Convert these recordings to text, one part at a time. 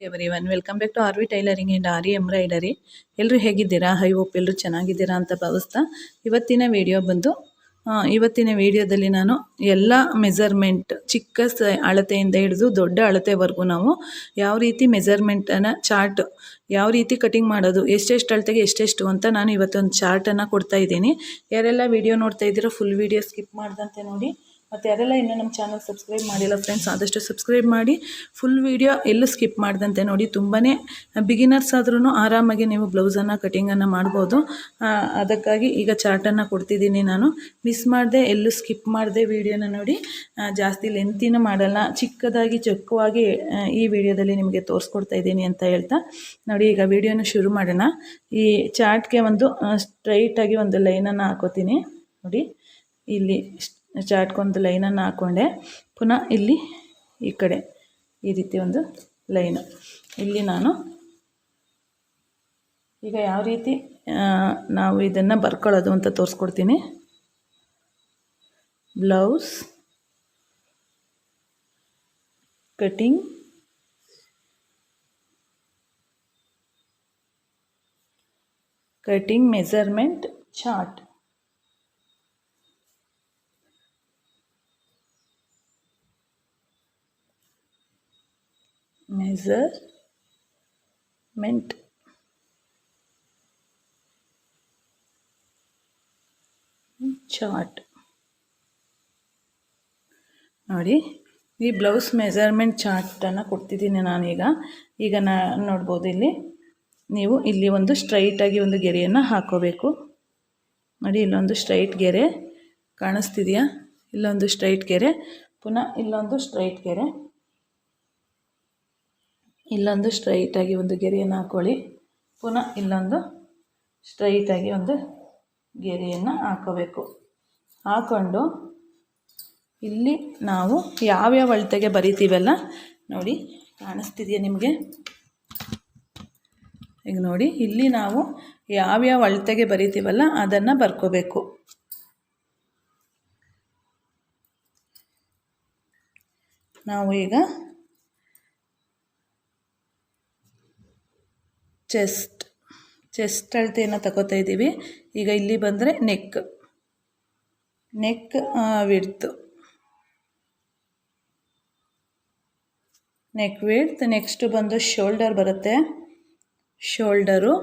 Everyone welcome back to R V tailoring and aari embroidery ಎಲ್ಲರೂ ಹೇಗಿದ್ದೀರಾ? High hope ಎಲ್ಲರೂ ಚೆನ್ನಾಗಿದ್ದೀರಾ ಅಂತ ಭಾವಿಸ್ತಾ ಇವತ್ತಿನ ವಿಡಿಯೋ ಬಂದು ಇವತ್ತಿನ ವಿಡಿಯೋದಲ್ಲಿ ನಾನು ಎಲ್ಲ ಮೆಜರ್ಮೆಂಟ್ ಚಿಕ್ಕ ಸ ಅಳತೆಯಿಂದ ಹಿಡಿದು ದೊಡ್ಡ ಅಳತೆವರೆಗೂ ನಾವು ಯಾವ ರೀತಿ ಮೆಜರ್ಮೆಂಟನ್ನು ಚಾರ್ಟ್ ಯಾವ ರೀತಿ ಕಟಿಂಗ್ ಮಾಡೋದು, ಎಷ್ಟೆಷ್ಟು ಅಳತೆಗೆ ಎಷ್ಟೆಷ್ಟು ಅಂತ ನಾನು ಇವತ್ತೊಂದು ಚಾರ್ಟನ್ನು ಕೊಡ್ತಾ ಇದ್ದೀನಿ. ಯಾರೆಲ್ಲ ವಿಡಿಯೋ ನೋಡ್ತಾ ಇದ್ದೀರೋ ಫುಲ್ ವಿಡಿಯೋ ಸ್ಕಿಪ್ ಮಾಡ್ದಂತೆ ನೋಡಿ. ಮತ್ತು ಯಾರೆಲ್ಲ ಇನ್ನೂ ನಮ್ಮ ಚಾನಲ್ ಸಬ್ಸ್ಕ್ರೈಬ್ ಮಾಡಿಲ್ಲ ಫ್ರೆಂಡ್ಸ್ ಆದಷ್ಟು ಸಬ್ಸ್ಕ್ರೈಬ್ ಮಾಡಿ. ಫುಲ್ ವೀಡಿಯೋ ಎಲ್ಲೂ ಸ್ಕಿಪ್ ಮಾಡ್ದಂತೆ ನೋಡಿ ತುಂಬಾ ಬಿಗಿನರ್ಸ್ ಆದ್ರೂ ಆರಾಮಾಗಿ ನೀವು ಬ್ಲೌಸನ್ನು ಕಟಿಂಗನ್ನು ಮಾಡ್ಬೋದು. ಅದಕ್ಕಾಗಿ ಈಗ ಚಾರ್ಟನ್ನು ಕೊಡ್ತಿದ್ದೀನಿ ನಾನು. ಮಿಸ್ ಮಾಡದೆ, ಎಲ್ಲೂ ಸ್ಕಿಪ್ ಮಾಡದೆ ವೀಡಿಯೋನ ನೋಡಿ. ಜಾಸ್ತಿ ಲೆಂತಿನೂ ಮಾಡಲ್ಲ. ಚಿಕ್ಕದಾಗಿ, ಚೊಕ್ಕವಾಗಿ ಈ ವಿಡಿಯೋದಲ್ಲಿ ನಿಮಗೆ ತೋರಿಸ್ಕೊಡ್ತಾ ಇದ್ದೀನಿ ಅಂತ ಹೇಳ್ತಾ. ನೋಡಿ, ಈಗ ವಿಡಿಯೋನ ಶುರು ಮಾಡೋಣ. ಈ ಚಾರ್ಟ್ಗೆ ಒಂದು ಸ್ಟ್ರೈಟಾಗಿ ಒಂದು ಲೈನನ್ನು ಹಾಕೋತೀನಿ. ನೋಡಿ, ಇಲ್ಲಿ ಚಾಟ್ಗೊಂದು ಲೈನನ್ನು ಹಾಕ್ಕೊಂಡೆ ಪುನಃ ಇಲ್ಲಿ ಈ ಕಡೆ ಈ ರೀತಿ ಒಂದು ಲೈನು. ಇಲ್ಲಿ ನಾನು ಈಗ ಯಾವ ರೀತಿ ನಾವು ಇದನ್ನು ಬರ್ಕೊಳ್ಳೋದು ಅಂತ ತೋರಿಸ್ಕೊಡ್ತೀನಿ. Blouse cutting cutting measurement chart measurement chart ನೋಡಿ, ಈ ಬ್ಲೌಸ್ ಮೆಜರ್ಮೆಂಟ್ ಚಾರ್ಟನ್ನು ಕೊಡ್ತಿದ್ದೀನಿ ನಾನೀಗ. ಈಗ ನಾ ನೋಡ್ಬೋದು ಇಲ್ಲಿ. ನೀವು ಇಲ್ಲಿ ಒಂದು ಸ್ಟ್ರೈಟಾಗಿ ಒಂದು ಗೆರೆಯನ್ನು ಹಾಕೋಬೇಕು. ನೋಡಿ, ಇಲ್ಲೊಂದು ಸ್ಟ್ರೈಟ್ ಗೆರೆ ಕಾಣಿಸ್ತಿದೆಯಾ? ಇಲ್ಲೊಂದು ಸ್ಟ್ರೈಟ್ ಗೆರೆ. ಪುನಃ ಇಲ್ಲೊಂದು ಸ್ಟ್ರೈಟ್ ಗೆರೆ. ಇಲ್ಲೊಂದು ಸ್ಟ್ರೈಟಾಗಿ ಒಂದು ಗೆರೆಯನ್ನು ಹಾಕ್ಕೊಳ್ಳಿ ಪುನಃ ಇಲ್ಲೊಂದು ಸ್ಟ್ರೈಟಾಗಿ ಒಂದು ಗೆರೆಯನ್ನು ಹಾಕೋಬೇಕು. ಹಾಕ್ಕೊಂಡು ಇಲ್ಲಿ ನಾವು ಯಾವ್ಯಾವ ಅಳತೆಗೆ ಬರಿತೀವಲ್ಲ ನೋಡಿ, ಕಾಣಿಸ್ತಿದೆಯಾ ನಿಮಗೆ? ಈಗ ನೋಡಿ, ಇಲ್ಲಿ ನಾವು ಯಾವ್ಯಾವ ಅಳತೆಗೆ ಬರಿತೀವಲ್ಲ ಅದನ್ನು ಬರ್ಕೋಬೇಕು. ನಾವು ಈಗ ಚೆಸ್ಟ್ ಚೆಸ್ಟ್ ಅಳತೆಯನ್ನು ತಗೋತಾ ಇದ್ದೀವಿ. ಈಗ ಇಲ್ಲಿ ಬಂದರೆ neck neck width neck width next ಬಂದು ಶೋಲ್ಡರ್ ಬರುತ್ತೆ. ಶೋಲ್ಡರು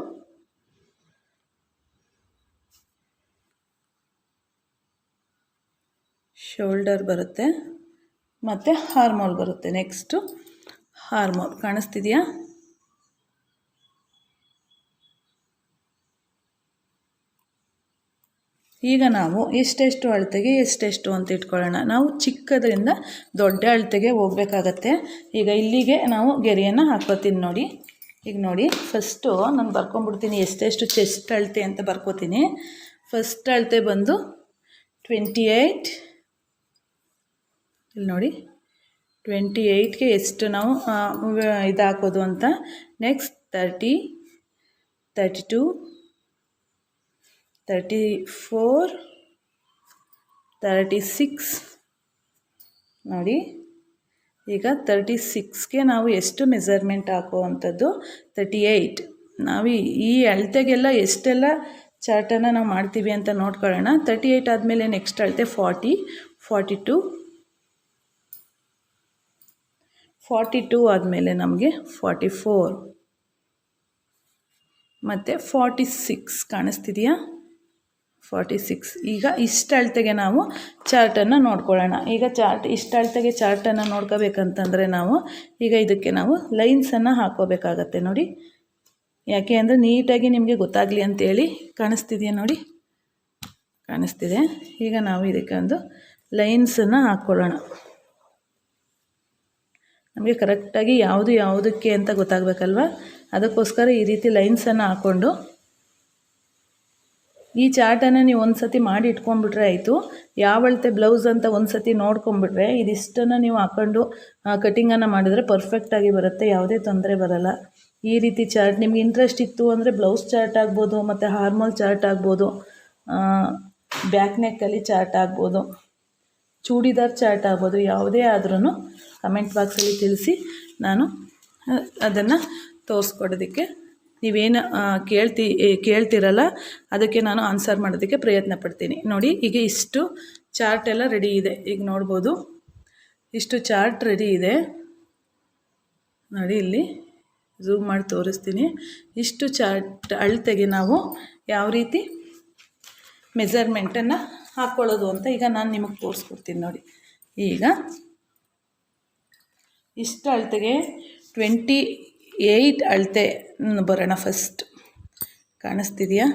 ಶೋಲ್ಡರ್ ಬರುತ್ತೆ. ಮತ್ತು ಹಾರ್ಮೋಲ್ ಬರುತ್ತೆ. ನೆಕ್ಸ್ಟು ಹಾರ್ಮೋಲ್ ಕಾಣಿಸ್ತಿದೆಯಾ? ಈಗ ನಾವು ಎಷ್ಟೆಷ್ಟು ಅಳತೆಗೆ ಎಷ್ಟೆಷ್ಟು ಅಂತ ಇಟ್ಕೊಳ್ಳೋಣ. ನಾವು ಚಿಕ್ಕದರಿಂದ ದೊಡ್ಡ ಅಳತೆಗೆ ಹೋಗ್ಬೇಕಾಗತ್ತೆ. ಈಗ ಇಲ್ಲಿಗೆ ನಾವು ಗೆರೆಯನ್ನು ಹಾಕ್ಕೋತೀನಿ ನೋಡಿ. ಈಗ ನೋಡಿ ಫಸ್ಟು ನಾನು ಬರ್ಕೊಂಬಿಡ್ತೀನಿ ಎಷ್ಟೆಷ್ಟು ಚೆಸ್ಟ್ ಅಳತೆ ಅಂತ ಬರ್ಕೋತೀನಿ. ಫಸ್ಟ್ ಅಳತೆ ಬಂದು ಟ್ವೆಂಟಿ ಏಯ್ಟ್ ಇಲ್ಲಿ ನೋಡಿ ಟ್ವೆಂಟಿ ಏಯ್ಟ್ಗೆ ಎಷ್ಟು ನಾವು ಆ, ವ- ಇದು ಹಾಕೋದು ಅಂತ. Next thirty thirty two thirty four thirty six ನೋಡಿ, ಈಗ ತರ್ಟಿ ಸಿಕ್ಸ್ಗೆ ನಾವು ಎಷ್ಟು ಮೆಸರ್ಮೆಂಟ್ ಹಾಕುವಂಥದ್ದು? ತರ್ಟಿ ಏಯ್ಟ್ ನಾವು ಈ- ಅಳತೆಗೆಲ್ಲ ಎಷ್ಟೆಲ್ಲ ಚಾರ್ಟನ್ನು ನಾವು ಮಾಡ್ತೀವಿ ಅಂತ ನೋಡ್ಕೊಳ್ಳೋಣ. ತರ್ಟಿ ಏಯ್ಟ್ ಆದಮೇಲೆ ನೆಕ್ಸ್ಟ್ ಅಳತೆ forty forty two forty two ಆದಮೇಲೆ ನಮಗೆ ಫಾರ್ಟಿ ಫೋರ್ ಮತ್ತು ಫಾರ್ಟಿ ಸಿಕ್ಸ್ ಕಾಣಿಸ್ತಿದೆಯಾ? Forty six. ಈಗ ಇಷ್ಟು ಅಳತೆಗೆ ನಾವು ಚಾರ್ಟನ್ನು ನೋಡ್ಕೊಳ್ಳೋಣ. ಈಗ ಚಾರ್ಟ್, ಇಷ್ಟು ಅಳತೆಗೆ ಚಾರ್ಟನ್ನು ನೋಡ್ಕೋಬೇಕಂತಂದರೆ ನಾವು ಈಗ ಇದಕ್ಕೆ ನಾವು ಲೈನ್ಸನ್ನು ಹಾಕೋಬೇಕಾಗತ್ತೆ ನೋಡಿ. ಯಾಕೆ ಅಂದರೆ ನೀಟಾಗಿ ನಿಮಗೆ ಗೊತ್ತಾಗಲಿ ಅಂತೇಳಿ ಕಾಣಿಸ್ತಿದೆಯಾ ನೋಡಿ? ಕಾಣಿಸ್ತಿದೆ. ಈಗ ನಾವು ಇದಕ್ಕೆ ಒಂದು ಲೈನ್ಸನ್ನು ಹಾಕ್ಕೊಳ್ಳೋಣ. ನಮಗೆ ಕರೆಕ್ಟಾಗಿ ಯಾವುದು ಯಾವುದಕ್ಕೆ ಅಂತ ಗೊತ್ತಾಗಬೇಕಲ್ವ? ಅದಕ್ಕೋಸ್ಕರ ಈ ರೀತಿ ಲೈನ್ಸನ್ನು ಹಾಕ್ಕೊಂಡು ಈ ಚಾರ್ಟನ್ನು ನೀವು ಒಂದು ಸತಿ ಮಾಡಿ ಇಟ್ಕೊಂಡ್ಬಿಟ್ರೆ ಆಯಿತು. ಯಾವ ಬ್ಲೌಸ್ ಅಂತ ಒಂದು ಸತಿ ನೋಡ್ಕೊಂಬಿಟ್ರೆ ಇದಿಷ್ಟನ್ನು ನೀವು ಹಾಕ್ಕೊಂಡು ಕಟಿಂಗನ್ನು ಮಾಡಿದರೆ ಪರ್ಫೆಕ್ಟಾಗಿ ಬರುತ್ತೆ, ಯಾವುದೇ ತೊಂದರೆ ಬರಲ್ಲ. ಈ ರೀತಿ ಚಾರ್ಟ್ ನಿಮ್ಗೆ ಇಂಟ್ರೆಸ್ಟ್ ಇತ್ತು ಅಂದರೆ ಬ್ಲೌಸ್ ಚಾರ್ಟ್ ಆಗ್ಬೋದು, ಮತ್ತು ಹಾರ್ಮೋಲ್ ಚಾರ್ಟ್ ಆಗ್ಬೋದು ಬ್ಯಾಕ್ ನೆಕ್ಕಲ್ಲಿ ಚಾರ್ಟ್ ಆಗ್ಬೋದು, ಚೂಡಿದಾರ್ ಚಾರ್ಟ್ ಆಗ್ಬೋದು, ಯಾವುದೇ ಆದ್ರೂ ಕಮೆಂಟ್ ಬಾಕ್ಸಲ್ಲಿ ತಿಳಿಸಿ ನಾನು ಅದನ್ನು ತೋರಿಸ್ಕೊಡೋದಕ್ಕೆ ನೀವೇನು ಕೇಳ್ತಿ ಕೇಳ್ತಿರಲ್ಲ, ಅದಕ್ಕೆ ನಾನು ಆನ್ಸರ್ ಮಾಡೋದಕ್ಕೆ ಪ್ರಯತ್ನ ಪಡ್ತೀನಿ. ನೋಡಿ, ಈಗ ಇಷ್ಟು ಚಾರ್ಟ್ ಎಲ್ಲ ರೆಡಿ ಇದೆ. ಈಗ ನೋಡ್ಬೋದು. ಇಷ್ಟು ಚಾರ್ಟ್ ರೆಡಿ ಇದೆ. ನೋಡಿ, ಇಲ್ಲಿ ಝೂಮ್ ಮಾಡಿ ತೋರಿಸ್ತೀನಿ. ಇಷ್ಟು ಚಾರ್ಟ್ ಅಳತೆಗೆ ನಾವು ಯಾವ ರೀತಿ ಮೆಜರ್ಮೆಂಟನ್ನು ಹಾಕ್ಕೊಳ್ಳೋದು ಅಂತ ಈಗ ನಾನು ನಿಮಗೆ ತೋರಿಸ್ಕೊಡ್ತೀನಿ ನೋಡಿ. ಈಗ ಇಷ್ಟು ಅಳತೆಗೆ ಟ್ವೆಂಟಿ ಏಯ್ಟ್ ಅಳತೆ ಬರೋಣ ಫಸ್ಟ್ ಕಾಣಿಸ್ತಿದೆಯಾ?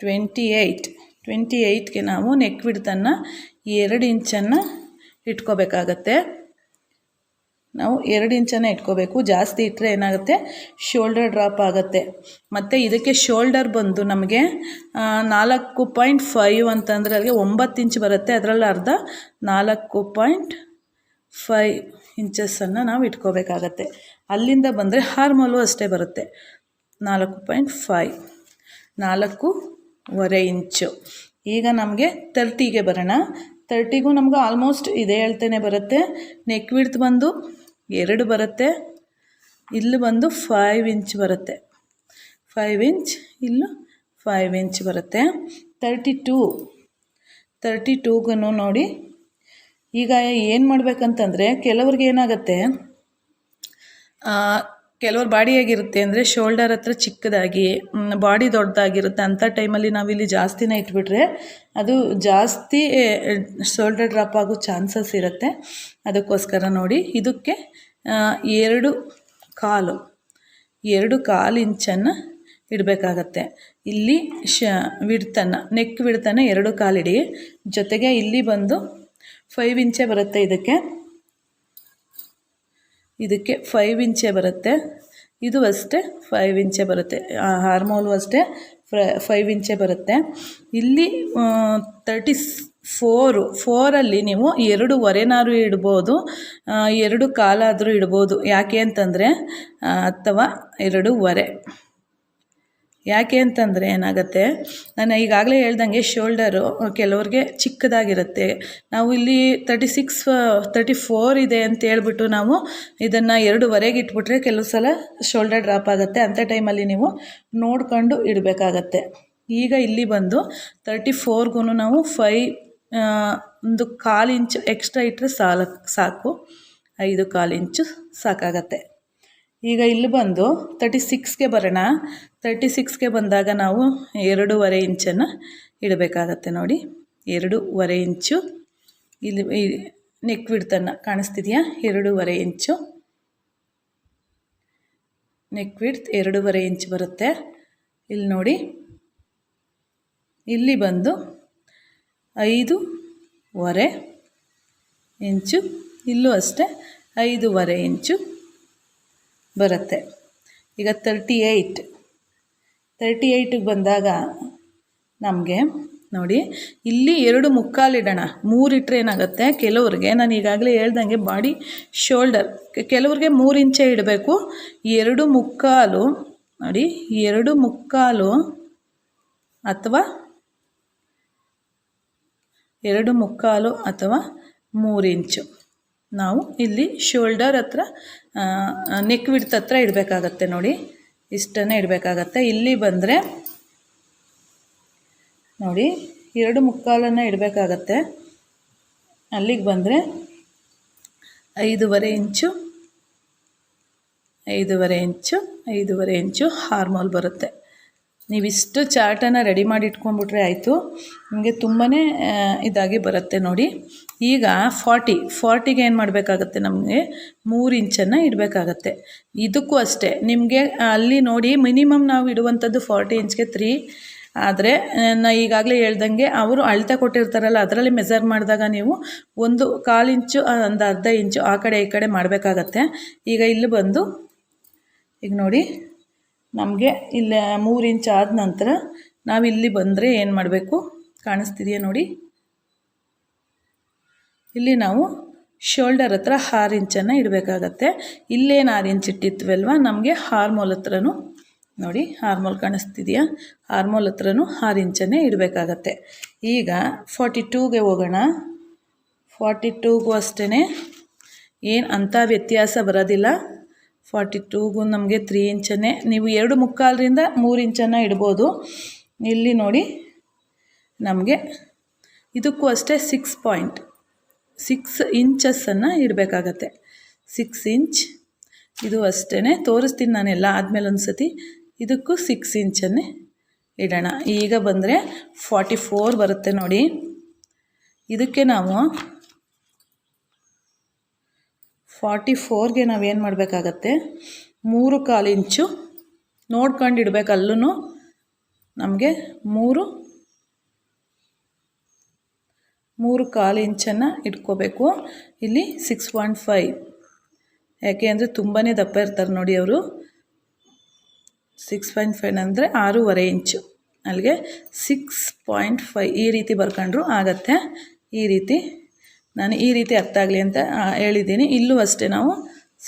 ಟ್ವೆಂಟಿ ಏಯ್ಟ್ ಟ್ವೆಂಟಿ ಏಯ್ಟ್ಗೆ ನಾವು ನೆಕ್ ಬಿಡ್ತನ್ನು ಎರಡು ಇಂಚನ್ನು ಇಟ್ಕೋಬೇಕಾಗತ್ತೆ. ನಾವು ಎರಡು ಇಂಚನ್ನು ಇಟ್ಕೋಬೇಕು. ಜಾಸ್ತಿ ಇಟ್ಟರೆ ಏನಾಗುತ್ತೆ? ಶೋಲ್ಡರ್ ಡ್ರಾಪ್ ಆಗುತ್ತೆ. ಮತ್ತು ಇದಕ್ಕೆ ಶೋಲ್ಡರ್ ಬಂದು ನಮಗೆ ನಾಲ್ಕು ಪಾಯಿಂಟ್ ಫೈವ್ ಅಂತಂದರೆ ಅಲ್ಲಿಗೆ ಒಂಬತ್ತು ಇಂಚ್ ಬರುತ್ತೆ. ಅದರಲ್ಲಿ ಅರ್ಧ ನಾಲ್ಕು ಪಾಯಿಂಟ್ ಫೈವ್ ಇಂಚಸ್ಸನ್ನು ನಾವು ಇಟ್ಕೋಬೇಕಾಗತ್ತೆ. ಅಲ್ಲಿಂದ ಬಂದರೆ ಹಾರ್ಮೋಲು ಅಷ್ಟೇ ಬರುತ್ತೆ. ನಾಲ್ಕು ಪಾಯಿಂಟ್ ಫೈವ್. ನಾಲ್ಕೂವರೆ ಇಂಚು. ಈಗ ನಮಗೆ ತರ್ಟಿಗೆ ಬರೋಣ. ತರ್ಟಿಗೂ ನಮ್ಗೆ ಆಲ್ಮೋಸ್ಟ್ ಇದೇ ಹೇಳ್ತೇನೆ ಬರುತ್ತೆ. ನೆಕ್ ವಿಡ್ತ್ ಬಂದು ಎರಡು ಬರುತ್ತೆ. ಇಲ್ಲಿ ಬಂದು ಫೈವ್ ಇಂಚ್ ಬರುತ್ತೆ. ಫೈವ್ ಇಂಚ್, ಇಲ್ಲೂ ಫೈವ್ ಇಂಚ್ ಬರುತ್ತೆ. Thirty two. ತರ್ಟಿ ಟೂಗೂ ನೋಡಿ ಈಗ ಏನು ಮಾಡಬೇಕಂತಂದರೆ ಕೆಲವ್ರಿಗೆ ಏನಾಗುತ್ತೆ ಕೆಲವ್ರ ಬಾಡಿ ಹೇಗಿರುತ್ತೆ ಅಂದರೆ ಶೋಲ್ಡರ್ ಹತ್ರ ಚಿಕ್ಕದಾಗಿ ಬಾಡಿ ದೊಡ್ಡದಾಗಿರುತ್ತೆ ಅಂಥ ಟೈಮಲ್ಲಿ ನಾವಿಲ್ಲಿ ಜಾಸ್ತಿನೇ ಇಟ್ಬಿಟ್ರೆ ಅದು ಜಾಸ್ತಿ ಶೋಲ್ಡರ್ ಡ್ರಾಪ್ ಆಗೋ ಚಾನ್ಸಸ್ ಇರುತ್ತೆ. ಅದಕ್ಕೋಸ್ಕರ ನೋಡಿ, ಇದಕ್ಕೆ ಎರಡು ಕಾಲು ಎರಡು ಕಾಲು ಇಂಚನ್ನು ಇಡಬೇಕಾಗತ್ತೆ. ಇಲ್ಲಿ ಶ, ವಿಡ್ತನ್ನು, ನೆಕ್ ವಿಡ್ತನ್ನು ಎರಡು ಕಾಲಿಡಿ. ಜೊತೆಗೆ ಇಲ್ಲಿ ಬಂದು ಫೈವ್ ಇಂಚೆ ಬರುತ್ತೆ ಇದಕ್ಕೆ. ಇದಕ್ಕೆ ಫೈವ್ ಇಂಚೆ ಬರುತ್ತೆ. ಇದು ಅಷ್ಟೇ ಫೈವ್ ಇಂಚೆ ಬರುತ್ತೆ. ಹಾರ್ಮೋಲು ಅಷ್ಟೇ ಫೈವ್ ಇಂಚೆ ಬರುತ್ತೆ. ಇಲ್ಲಿ ತರ್ಟಿ ಫೋರು ಫೋರಲ್ಲಿ ನೀವು ಎರಡು ಒರೆನಾರು ಇಡ್ಬೋದು ಎರಡು ಕಾಲಾದರೂ ಇಡ್ಬೋದು. ಯಾಕೆ ಅಂತಂದರೆ ಅಥವಾ ಎರಡು ಎರಡೂವರೆ ಯಾಕೆ ಅಂತಂದರೆ ಏನಾಗುತ್ತೆ? ನಾನು ಈಗಾಗಲೇ ಹೇಳ್ದಂಗೆ ಶೋಲ್ಡರು ಕೆಲವ್ರಿಗೆ ಚಿಕ್ಕದಾಗಿರುತ್ತೆ. ನಾವು ಇಲ್ಲಿ ತರ್ಟಿ ಸಿಕ್ಸ್ ತರ್ಟಿ ಫೋರ್ ಇದೆ ಅಂತ ಹೇಳ್ಬಿಟ್ಟು ನಾವು ಇದನ್ನು ಎರಡೂವರೆಗೆ ಇಟ್ಬಿಟ್ರೆ ಕೆಲವು ಸಲ ಶೋಲ್ಡರ್ ಡ್ರಾಪ್ ಆಗುತ್ತೆ. ಅಂಥ ಟೈಮಲ್ಲಿ ನೀವು ನೋಡ್ಕೊಂಡು ಇಡಬೇಕಾಗತ್ತೆ. ಈಗ ಇಲ್ಲಿ ಬಂದು ತರ್ಟಿ ಫೋರ್ಗೂ ನಾವು ಫೈ ಒಂದು ಕಾಲು ಇಂಚು ಎಕ್ಸ್ಟ್ರಾ ಇಟ್ಟರೆ ಸಾಲ, ಸಾಕು. ಐದು ಕಾಲು ಇಂಚು ಸಾಕಾಗತ್ತೆ. ಈಗ ಇಲ್ಲಿ ಬಂದು ತರ್ಟಿ ಸಿಕ್ಸ್ಗೆ ಬರೋಣ. ತರ್ಟಿ ಸಿಕ್ಸ್ಗೆ ಬಂದಾಗ ನಾವು ಎರಡೂವರೆ ಇಂಚನ್ನು ಇಡಬೇಕಾಗತ್ತೆ ನೋಡಿ. ಎರಡೂವರೆ ಇಂಚು. ಇಲ್ಲಿ ನೆಕ್ ವಿಡ್ತನ್ನು ಕಾಣಿಸ್ತಿದೆಯಾ? ಎರಡೂವರೆ ಇಂಚು. ನೆಕ್ ವಿಡ್ತ್ ಎರಡೂವರೆ ಇಂಚ್ ಬರುತ್ತೆ. ಇಲ್ಲಿ ನೋಡಿ. ಇಲ್ಲಿ ಬಂದು ಐದೂವರೆ ಇಂಚು. ಇಲ್ಲೂ ಅಷ್ಟೇ ಐದೂವರೆ ಇಂಚು. ಬರುತ್ತೆ. ಈಗ ತರ್ಟಿ ಏಯ್ಟ್ ತರ್ಟಿ ಏಯ್ಟಿಗೆ ಬಂದಾಗ ನಮಗೆ ನೋಡಿ, ಇಲ್ಲಿ ಎರಡು ಮುಕ್ಕಾಲಿಡೋಣ. ಮೂರು ಇಟ್ಟರೆ ಏನಾಗುತ್ತೆ? ಕೆಲವ್ರಿಗೆ ನಾನು ಈಗಾಗಲೇ ಹೇಳ್ದಂಗೆ ಬಾಡಿ ಶೋಲ್ಡರ್ ಕೆಲವ್ರಿಗೆ ಮೂರು ಇಂಚೆ ಇಡಬೇಕು. ಎರಡು ಮುಕ್ಕಾಲು, ನೋಡಿ, ಎರಡು ಮುಕ್ಕಾಲು ಅಥವಾ ಎರಡು ಮುಕ್ಕಾಲು ಅಥವಾ ಮೂರು ಇಂಚು. ನಾವು ಇಲ್ಲಿ ಶೋಲ್ಡರ್ ಹತ್ರ ನೆಕ್ ವಿಡ್ತ್ ಹತ್ರ ಇಡಬೇಕಾಗತ್ತೆ ನೋಡಿ. ಇಷ್ಟನ್ನೇ ಇಡಬೇಕಾಗತ್ತೆ. ಇಲ್ಲಿ ಬಂದರೆ ನೋಡಿ, ಎರಡು ಮುಕ್ಕಾಲನ್ನು ಇಡಬೇಕಾಗತ್ತೆ. ಅಲ್ಲಿಗೆ ಬಂದರೆ ಐದೂವರೆ ಇಂಚು ಐದೂವರೆ ಇಂಚು ಐದೂವರೆ ಇಂಚು ಹಾರ್ಮೋಲ್ ಬರುತ್ತೆ. ನೀವಿಷ್ಟು ಚಾರ್ಟನ್ನು ರೆಡಿ ಮಾಡಿ ಇಟ್ಕೊಂಡ್ಬಿಟ್ರೆ ಆಯಿತು. ನಿಮಗೆ ತುಂಬಾ ಇದಾಗಿ ಬರುತ್ತೆ ನೋಡಿ. ಈಗ ಫಾರ್ಟಿ, ಫಾರ್ಟಿಗೆ ಏನು ಮಾಡಬೇಕಾಗತ್ತೆ ನಮಗೆ? ಮೂರು ಇಂಚನ್ನು ಇಡಬೇಕಾಗತ್ತೆ. ಇದಕ್ಕೂ ಅಷ್ಟೇ. ನಿಮಗೆ ಅಲ್ಲಿ ನೋಡಿ ಮಿನಿಮಮ್ ನಾವು ಇಡುವಂಥದ್ದು ಫಾರ್ಟಿ ಇಂಚ್ಗೆ ತ್ರೀ. ಆದರೆ, ನಾ ಈಗಾಗಲೇ ಹೇಳ್ದಂಗೆ ಅವರು ಅಳತೆ ಕೊಟ್ಟಿರ್ತಾರಲ್ಲ, ಅದರಲ್ಲಿ ಮೆಜರ್ ಮಾಡಿದಾಗ ನೀವು ಒಂದು ಕಾಲು ಇಂಚು ಒಂದು ಅರ್ಧ ಇಂಚು ಆ ಕಡೆ ಈ ಕಡೆ ಮಾಡಬೇಕಾಗತ್ತೆ. ಈಗ ಇಲ್ಲಿ ಬಂದು, ಈಗ ನೋಡಿ, ನಮಗೆ ಇಲ್ಲಿ ಮೂರು ಇಂಚ್ ಆದ ನಂತರ ನಾವು ಇಲ್ಲಿ ಬಂದರೆ ಏನು ಮಾಡಬೇಕು? ಕಾಣಿಸ್ತಿದೆಯಾ ನೋಡಿ? ಇಲ್ಲಿ ನಾವು ಶೋಲ್ಡರ್ ಹತ್ರ ಆರು ಇಂಚನ್ನು ಇಡಬೇಕಾಗತ್ತೆ. ಇಲ್ಲೇನು ಆರು ಇಂಚ್ ಇಟ್ಟಿತ್ವಲ್ವ ನಮಗೆ ಹಾರ್ಮೋಲ್ ಹತ್ರನೂ ನೋಡಿ ಹಾರ್ಮೋಲ್ ಕಾಣಿಸ್ತಿದೆಯಾ? ಹಾರ್ಮೋಲ್ ಹತ್ರನೂ ಆರು ಇಂಚನ್ನೇ ಇಡಬೇಕಾಗತ್ತೆ. ಈಗ ಫಾರ್ಟಿ ಟೂಗೆ ಹೋಗೋಣ. ಫಾರ್ಟಿ ಟೂಗೂ ಅಷ್ಟೇ ಏನು ಅಂಥ ವ್ಯತ್ಯಾಸ ಬರೋದಿಲ್ಲ. ಫಾರ್ಟಿ ಟೂಗೂ ನಮಗೆ ತ್ರೀ ಇಂಚನ್ನೇ ನೀವು ಎರಡು ಮುಕ್ಕಾಲರಿಂದ ಮೂರು ಇಂಚನ್ನು ಇಡ್ಬೋದು. ಇಲ್ಲಿ ನೋಡಿ ನಮಗೆ ಇದಕ್ಕೂ ಅಷ್ಟೇ ಸಿಕ್ಸ್ ಪಾಯಿಂಟ್ ಸಿಕ್ಸ್ ಇಂಚಸ್ಸನ್ನು ಇಡಬೇಕಾಗತ್ತೆ. ಸಿಕ್ಸ್ ಇಂಚ್ ಇದು ಅಷ್ಟೇ ತೋರಿಸ್ತೀನಿ ನಾನು ಎಲ್ಲ ಆದಮೇಲೆ ಒಂದು ಸತಿ ಇದಕ್ಕೂ ಸಿಕ್ಸ್ ಇಂಚನ್ನೇ ಇಡೋಣ. ಈಗ ಬಂದರೆ ಫಾರ್ಟಿ ಫೋರ್ ಬರುತ್ತೆ ನೋಡಿ. ಇದಕ್ಕೆ ನಾವು ಫಾರ್ಟಿ ಫೋರ್ಗೆ ನಾವೇನು ಮಾಡಬೇಕಾಗತ್ತೆ? ಮೂರು ಕಾಲು ಇಂಚು ನೋಡ್ಕೊಂಡು ಇಡಬೇಕು ಅಲ್ಲೂ ನಮಗೆ ಮೂರು ಮೂರು ಕಾಲು ಇಂಚನ್ನು ಇಟ್ಕೋಬೇಕು. ಇಲ್ಲಿ ಸಿಕ್ಸ್ ಪಾಯಿಂಟ್ ಫೈವ್ ಯಾಕೆ ಅಂದರೆ ತುಂಬಾ ದಪ್ಪ ಇರ್ತಾರೆ ನೋಡಿ ಅವರು. ಸಿಕ್ಸ್ ಪಾಯಿಂಟ್ ಫೈವ್ ಅಂದರೆ ಆರೂವರೆ ಇಂಚು. ಅಲ್ಲಿಗೆ ಸಿಕ್ಸ್ ಪಾಯಿಂಟ್ ಫೈ ಈ ರೀತಿ ಬರ್ಕೊಂಡ್ರು ಆಗತ್ತೆ. ಈ ರೀತಿ. ನಾನು ಈ ರೀತಿ ಅರ್ಥ ಆಗಲಿ ಅಂತ ಹೇಳಿದ್ದೀನಿ. ಇಲ್ಲೂ ಅಷ್ಟೇ ನಾವು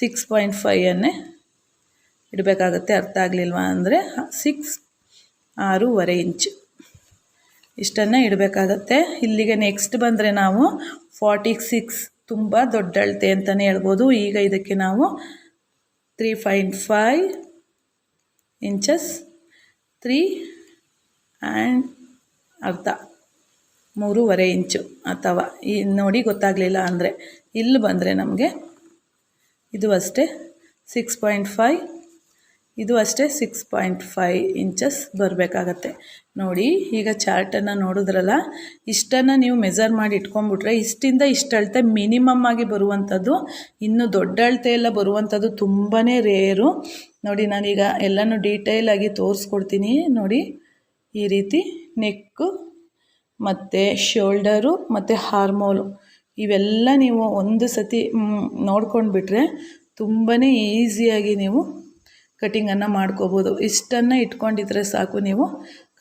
ಸಿಕ್ಸ್ ಪಾಯಿಂಟ್ ಫೈಯನ್ನೇ ಇಡಬೇಕಾಗತ್ತೆ. ಅರ್ಥ ಆಗಲಿಲ್ವಾ ಅಂದರೆ ಸಿಕ್ಸ್ ಆರೂವರೆ ಇಂಚು. ಇಷ್ಟನ್ನು ಇಡಬೇಕಾಗತ್ತೆ. ಇಲ್ಲಿಗೆ ನೆಕ್ಸ್ಟ್ ಬಂದರೆ ನಾವು ಫಾರ್ಟಿ ಸಿಕ್ಸ್ ತುಂಬ ದೊಡ್ಡ ಅಳತೆ ಅಂತಲೇ ಹೇಳ್ಬೋದು. ಈಗ ಇದಕ್ಕೆ ನಾವು three point five inches three and ಅರ್ಧ, ಮೂರುವರೆ ಇಂಚು ಅಥವಾ ಈ ನೋಡಿ ಗೊತ್ತಾಗಲಿಲ್ಲ ಅಂದರೆ ಇಲ್ಲಿ ಬಂದರೆ ನಮಗೆ ಇದು ಅಷ್ಟೇ ಸಿಕ್ಸ್ ಪಾಯಿಂಟ್ ಫೈವ್ ಇದು ಅಷ್ಟೇ ಸಿಕ್ಸ್ ಪಾಯಿಂಟ್ ಫೈವ್ ಇಂಚಸ್ ಬರಬೇಕಾಗತ್ತೆ. ನೋಡಿ, ಈಗ ಚಾರ್ಟನ್ನು ನೋಡಿದ್ರಲ್ಲ, ಇಷ್ಟನ್ನು ನೀವು ಮೆಜರ್ ಮಾಡಿ ಇಟ್ಕೊಂಡ್ಬಿಟ್ರೆ ಇಷ್ಟಿಂದ ಇಷ್ಟು ಅಳತೆ ಮಿನಿಮಮ್ ಆಗಿ ಬರುವಂಥದ್ದು, ಇನ್ನು ದೊಡ್ಡ ಅಳತೆ ಎಲ್ಲ ಬರುವಂಥದ್ದು ತುಂಬಾ ರೇರು. ನೋಡಿ, ನಾನೀಗ ಎಲ್ಲನೂ ಡೀಟೇಲಾಗಿ ತೋರಿಸ್ಕೊಡ್ತೀನಿ. ನೋಡಿ, ಈ ರೀತಿ ನೆಕ್ಕು, ಮತ್ತು ಶೋಲ್ಡರು, ಮತ್ತು ಹಾರ್ಮೋಲು, ಇವೆಲ್ಲ ನೀವು ಒಂದು ಸತಿ ನೋಡ್ಕೊಂಡು ಬಿಟ್ಟರೆ ತುಂಬಾ ಈಸಿಯಾಗಿ ನೀವು ಕಟಿಂಗನ್ನು ಮಾಡ್ಕೋಬೋದು. ಇಷ್ಟನ್ನು ಇಟ್ಕೊಂಡಿದ್ರೆ ಸಾಕು ನೀವು.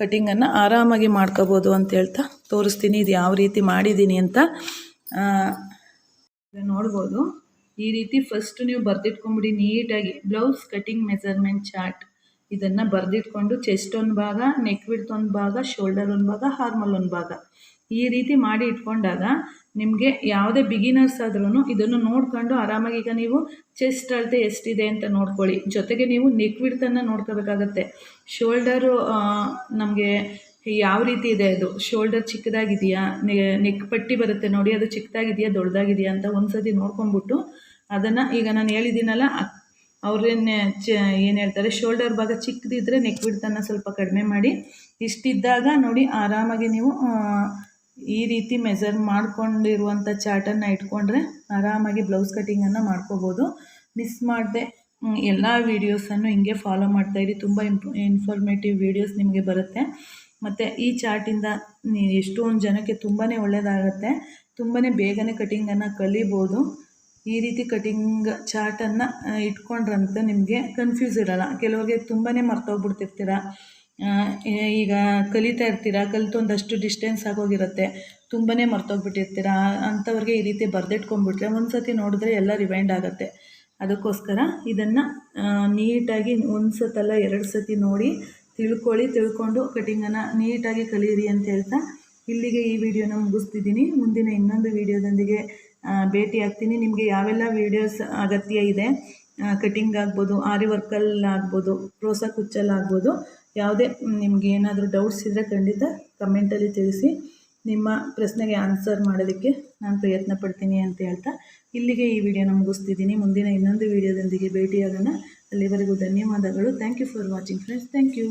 ಕಟಿಂಗನ್ನು ಆರಾಮಾಗಿ ಮಾಡ್ಕೋಬೋದು ಅಂತ ಹೇಳ್ತಾ ತೋರಿಸ್ತೀನಿ. ಇದು ಯಾವ ರೀತಿ ಮಾಡಿದ್ದೀನಿ ಅಂತ ನೋಡ್ಬೋದು. ಈ ರೀತಿ ಫಸ್ಟ್ ನೀವು ಬರೆದಿಟ್ಕೊಂಬಿಡಿ ನೀಟಾಗಿ. Blouse cutting measurement chart. ಇದನ್ನು ಬರೆದಿಟ್ಕೊಂಡು ಚೆಸ್ಟ್ ಒಂದು ಭಾಗ ನೆಕ್ ವಿಡ್ತ್ ಒಂದು ಭಾಗ ಶೋಲ್ಡರ್ ಒಂದು ಭಾಗ ಹಾರ್ಮಲ್ ಒಂದು ಭಾಗ. ಈ ರೀತಿ ಮಾಡಿ ಇಟ್ಕೊಂಡಾಗ ನಿಮಗೆ ಯಾವುದೇ ಬಿಗಿನರ್ಸ್ ಆದ್ರೂ ಇದನ್ನು ನೋಡ್ಕೊಂಡು ಆರಾಮಾಗಿ ಈಗ ನೀವು ಚೆಸ್ಟ್ ಅಳತೆ ಎಷ್ಟಿದೆ ಅಂತ ನೋಡ್ಕೊಳ್ಳಿ. ಜೊತೆಗೆ ನೀವು ನೆಕ್ ವಿಡ್ತನ್ನು ನೋಡ್ಕೋಬೇಕಾಗತ್ತೆ. ಶೋಲ್ಡರು ನಮಗೆ ಯಾವ ರೀತಿ ಇದೆ ಅದು? ಶೋಲ್ಡರ್ ಚಿಕ್ಕದಾಗಿದೆಯಾ? ನೆಕ್ ಪಟ್ಟಿ ಬರುತ್ತೆ ನೋಡಿ, ಅದು ಚಿಕ್ಕದಾಗಿದೆಯಾ, ದೊಡ್ಡದಾಗಿದೆಯಾ ಅಂತ ಒಂದು ಸತಿ ನೋಡ್ಕೊಂಬಿಟ್ಟು ಅದನ್ನು ಈಗ ನಾನು ಹೇಳಿದ್ದೀನಲ್ಲ ಅವ್ರನ್ನೇ ಚ, ಏನು ಹೇಳ್ತಾರೆ ಶೋಲ್ಡರ್ ಭಾಗ ಚಿಕ್ಕದಿದ್ದರೆ ನೆಕ್ ಸ್ವಲ್ಪ ಕಡಿಮೆ ಮಾಡಿ, ಇಷ್ಟಿದ್ದಾಗ ನೋಡಿ ಆರಾಮಾಗಿ ನೀವು ಈ ರೀತಿ ಮೆಜರ್ ಮಾಡ್ಕೊಂಡಿರುವಂಥ ಚಾರ್ಟನ್ನು ಇಟ್ಕೊಂಡ್ರೆ ಆರಾಮಾಗಿ ಬ್ಲೌಸ್ ಕಟ್ಟಿಂಗನ್ನು ಮಾಡ್ಕೋಬೋದು. ಮಿಸ್ ಮಾಡದೆ ಎಲ್ಲ ವೀಡಿಯೋಸನ್ನು ಹಿಂಗೆ ಫಾಲೋ ಮಾಡ್ತಾಯಿರಿ ತುಂಬ ಇಂಪ್ ಇನ್ಫಾರ್ಮೇಟಿವ್ ವೀಡಿಯೋಸ್ ನಿಮಗೆ ಬರುತ್ತೆ. ಮತ್ತು ಈ ಚಾರ್ಟಿಂದ ಎಷ್ಟೊಂದು ಜನಕ್ಕೆ ತುಂಬಾ ಒಳ್ಳೆಯದಾಗತ್ತೆ ತುಂಬಾ ಬೇಗನೆ ಕಟಿಂಗನ್ನು ಕಲಿಬೋದು. ಈ ರೀತಿ ಕಟಿಂಗ್ ಚಾರ್ಟನ್ನು ಇಟ್ಕೊಂಡ್ರಂತ ನಿಮಗೆ ಕನ್ಫ್ಯೂಸ್ ಇರೋಲ್ಲ. ಕೆಲವರಿಗೆ ತುಂಬಾ ಮರ್ತೋಗ್ಬಿಡ್ತಿರ್ತೀರ. ಈಗ ಕಲಿತಾ ಇರ್ತೀರ? ಕಲಿತೊಂದಷ್ಟು ಡಿಸ್ಟೆನ್ಸ್ ಆಗೋಗಿರುತ್ತೆ. ತುಂಬಾ ಮರ್ತೋಗ್ಬಿಟ್ಟಿರ್ತೀರ? ಅಂಥವ್ರಿಗೆ ಈ ರೀತಿ ಬರೆದಿಟ್ಕೊಂಡ್ಬಿಟ್ರೆ ಒಂದು ಸತಿ ನೋಡಿದ್ರೆ ಎಲ್ಲ ರಿವೈಂಡ್ ಆಗುತ್ತೆ. ಅದಕ್ಕೋಸ್ಕರ ಇದನ್ನು ನೀಟಾಗಿ ಒಂದು ಸತಲ್ಲ ಎರಡು ಸತಿ ನೋಡಿ ತಿಳ್ಕೊಳ್ಳಿ, ತಿಳ್ಕೊಂಡು ಕಟಿಂಗನ್ನು ನೀಟಾಗಿ ಕಲಿಯಿರಿ ಅಂತ ಹೇಳ್ತಾ ಇಲ್ಲಿಗೆ ಈ ವಿಡಿಯೋನ ಮುಗಿಸ್ತಿದ್ದೀನಿ. ಮುಂದಿನ ಇನ್ನೊಂದು ವಿಡಿಯೋದೊಂದಿಗೆ ಭೇಟಿ ಆಗ್ತೀನಿ ನಿಮಗೆ ಯಾವೆಲ್ಲ ವೀಡಿಯೋಸ್ ಅಗತ್ಯ ಇದೆ? ಕಟಿಂಗ್ ಆಗ್ಬೋದು, ಆರಿ ವರ್ಕಲ್ಲಾಗ್ಬೋದು ಪ್ರೋಸಾ ಕುಚ್ಚಲ್ಲಾಗ್ಬೋದು ಯಾವುದೇ ನಿಮಗೆ ಏನಾದರೂ ಡೌಟ್ಸ್ ಇದ್ದರೆ ಖಂಡಿತ ಕಮೆಂಟಲ್ಲಿ ತಿಳಿಸಿ. ನಿಮ್ಮ ಪ್ರಶ್ನೆಗೆ ಆನ್ಸರ್ ಮಾಡೋದಕ್ಕೆ ನಾನು ಪ್ರಯತ್ನ ಪಡ್ತೀನಿ ಅಂತ ಹೇಳ್ತಾ. ಇಲ್ಲಿಗೆ ಈ ವಿಡಿಯೋನ ಮುಗಿಸ್ತಿದ್ದೀನಿ. ಮುಂದಿನ ಇನ್ನೊಂದು ವಿಡಿಯೋದೊಂದಿಗೆ ಭೇಟಿಯಾಗೋಣ. ಅಲ್ಲಿವರೆಗೂ ಧನ್ಯವಾದಗಳು. Thank you for watching friends thank you